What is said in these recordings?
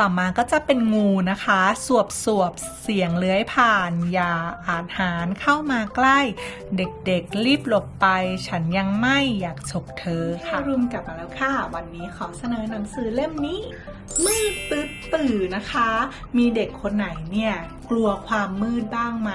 ต่อมาก็จะเป็นงูนะคะ สวบสวบเสียงเลื้อยผ่าน อย่าอาจหารเข้ามาใกล้ เด็กๆรีบหลบไป ฉันยังไม่อยากฉกเธอค่ะรุมกลับมาแล้วค่ะ วันนี้ขอเสนอหนังสือเล่มนี้ มืดตึ๊ดตื่นนะคะ มีเด็กคนไหนเนี่ยกลัวความมืดบ้างไหม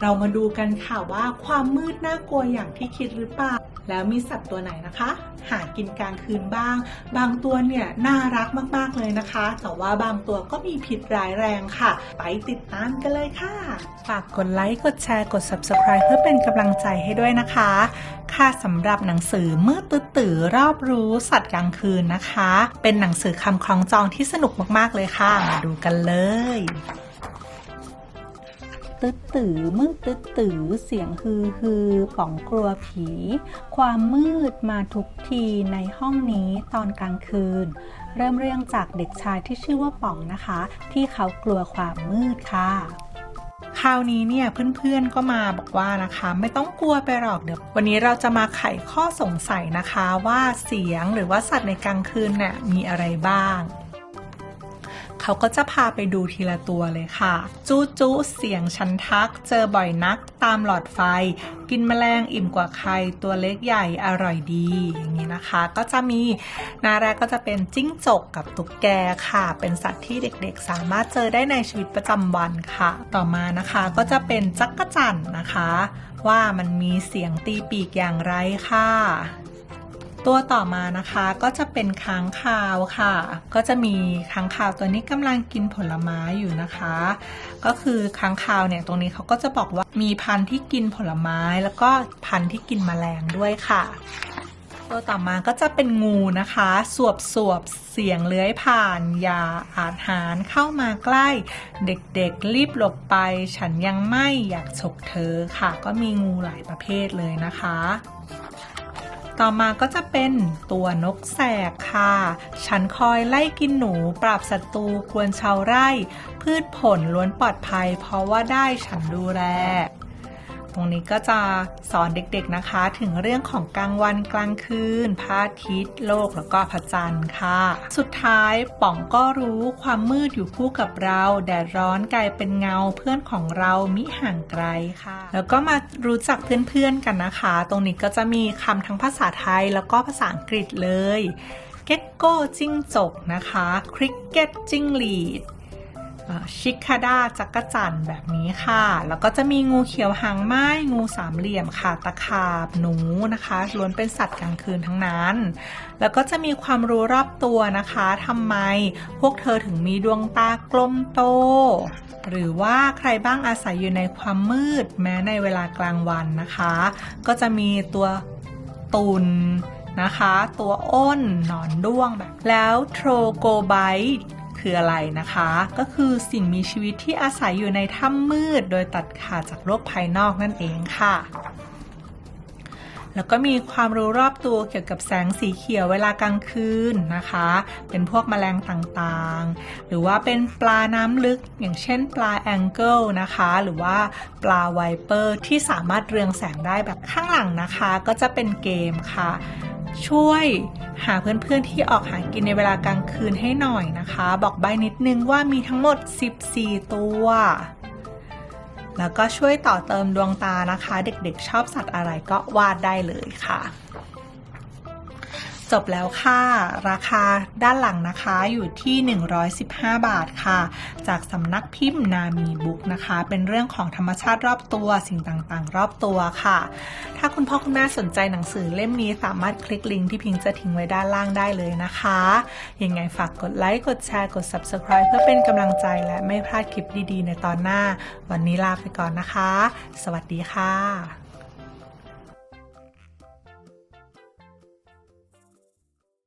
เรามาดูกันค่ะว่าความมืดน่ากลัวอย่างที่คิดหรือเปล่า แล้วมีสัตว์ตัวไหนนะคะ หากินกลางคืนบ้าง บางตัวเนี่ยน่ารักมากๆเลยนะคะ แต่ว่าบางตัวก็มีพิษร้ายแรงค่ะ ไปติดตามกันเลยค่ะ ฝากกดไลค์กดแชร์กด subscribe เพื่อเป็นกำลังใจให้ด้วยนะคะ ค่ะสำหรับหนังสือมืดตื้อตื่อรอบรู้สัตว์กลางคืนนะคะ เป็นหนังสือคำคล้องจองที่สนุกมากๆเลยค่ะ มาดูกันเลย ตึ๊ดตือมืดตึ๊ดตือเสียงฮือฮือป๋องกลัวผี ความมืดมาทุกทีในห้องนี้ตอนกลางคืน เริ่มเรื่องจากเด็กชายที่ชื่อว่าป๋องนะคะ ที่เขากลัวความมืดค่ะคราวนี้เนี่ยเพื่อนๆก็มาบอกว่านะคะ ไม่ต้องกลัวไปหรอกเดี๋ยววันนี้เราจะมาไขข้อสงสัยนะคะว่าเสียงหรือว่าสัตว์ในกลางคืนเนี่ยมีอะไรบ้าง เขาก็จะพาไปดูทีละตัวเลยค่ะ จู้จู้เสียงชันทัก เจอบ่อยนักตามหลอดไฟ กินแมลงอิ่มกว่าใคร ตัวเล็กใหญ่อร่อยดีอย่างนี้นะคะ ก็จะมีนาแรกก็จะเป็นจิ้งจกกับตุ๊กแกค่ะ เป็นสัตว์ที่เด็กๆ สามารถเจอได้ในชีวิตประจำวันค่ะ ต่อมานะคะก็จะเป็นจักรจั่นนะคะ ว่ามันมีเสียงตีปีกอย่างไรค่ะ ตัวต่อมานะคะก็จะเป็นค้างคาวค่ะ ก็จะมีค้างคาวตัวนี้กำลังกินผลไม้อยู่นะคะ ก็คือค้างคาวเนี่ยตรงนี้เขาก็จะบอกว่ามีพันธุ์ที่กินผลไม้ แล้วก็พันธุ์ที่กินแมลงด้วยค่ะ ตัวต่อมาก็จะเป็นงูนะคะ สวบสวบเสียงเลื้อยผ่าน อย่าอาจหารเข้ามาใกล้ เด็กๆรีบหลบไป ฉันยังไม่อยากฉกเธอค่ะ ก็มีงูหลายประเภทเลยนะคะ ต่อมาก็จะเป็นตัวนกแสกค่ะ ฉันคอยไล่กินหนูปราบศัตรูควรชาวไร่ พืชผลล้วนปลอดภัย เพราะว่าได้ฉันดูแล ตรงนี้ก็จะสอนเด็กๆนะคะ ถึงเรื่องของกลางวันกลางคืนพระอาทิตย์โลกแล้วก็พระจันทร์ค่ะ สุดท้ายป๋องก็รู้ความมืดอยู่คู่กับเรา แดดร้อนกลายเป็นเงาเพื่อนของเรามิห่างไกลค่ะ แล้วก็มารู้จักเพื่อนๆกันนะคะ ตรงนี้ก็จะมีคำทั้งภาษาไทยแล้วก็ภาษาอังกฤษเลยเก็กโก้จิ้งจกนะคะ คริกเก็ตจิ้งหรีด ชิคาดาจักรจั่นแบบนี้ค่ะ แล้วก็จะมีงูเขียวหางไม้งูสามเหลี่ยมค่ะตะขาบหนูนะคะล้วนเป็นสัตว์กลางคืนทั้งนั้น แล้วก็จะมีความรู้รอบตัวนะคะทำไมพวกเธอถึงมีดวงตากลมโต หรือว่าใครบ้างอาศัยอยู่ในความมืดแม้ในเวลากลางวันนะคะ ก็จะมีตัวตุนนะคะ ตัวอ้นหนอนด้วงแบบแล้วโทรโกไบ คืออะไรนะคะ ก็คือสิ่งมีชีวิตที่อาศัยอยู่ในถ้ำมืด โดยตัดขาดจากโลกภายนอกนั่นเองค่ะ แล้วก็มีความรู้รอบตัวเกี่ยวกับแสงสีเขียวเวลากลางคืนนะคะ เป็นพวกแมลงต่างๆ หรือว่าเป็นปลาน้ำลึกอย่างเช่นปลาแองเกิลนะคะ หรือว่าปลาไวเปอร์ที่สามารถเรืองแสงได้แบบข้างหลังนะคะ ก็จะเป็นเกมค่ะ ช่วยหาเพื่อนๆที่ออกหากินในเวลากลางคืนให้หน่อยนะคะ บอกใบนิดนึงว่ามีทั้งหมด 14 ตัว แล้วก็ช่วยต่อเติมดวงตานะคะ เด็กๆชอบสัตว์อะไรก็วาดได้เลยค่ะ จบแล้วค่ะ ราคาด้านหลังนะคะอยู่ที่ 115 บาทค่ะ จากสำนักพิมพ์นามีบุ๊กนะคะ เป็นเรื่องของธรรมชาติรอบตัวสิ่งต่างๆ รอบตัวค่ะ ถ้าคุณพ่อคุณแม่สนใจหนังสือเล่มนี้สามารถคลิกลิงก์ที่พิงจะทิ้งไว้ด้านล่างได้เลยนะคะ ยังไงฝากกดไลค์กดแชร์กด Subscribe เพื่อเป็นกำลังใจและไม่พลาดคลิปดีๆ ในตอนหน้า วันนี้ลาไปก่อนนะคะ สวัสดีค่ะ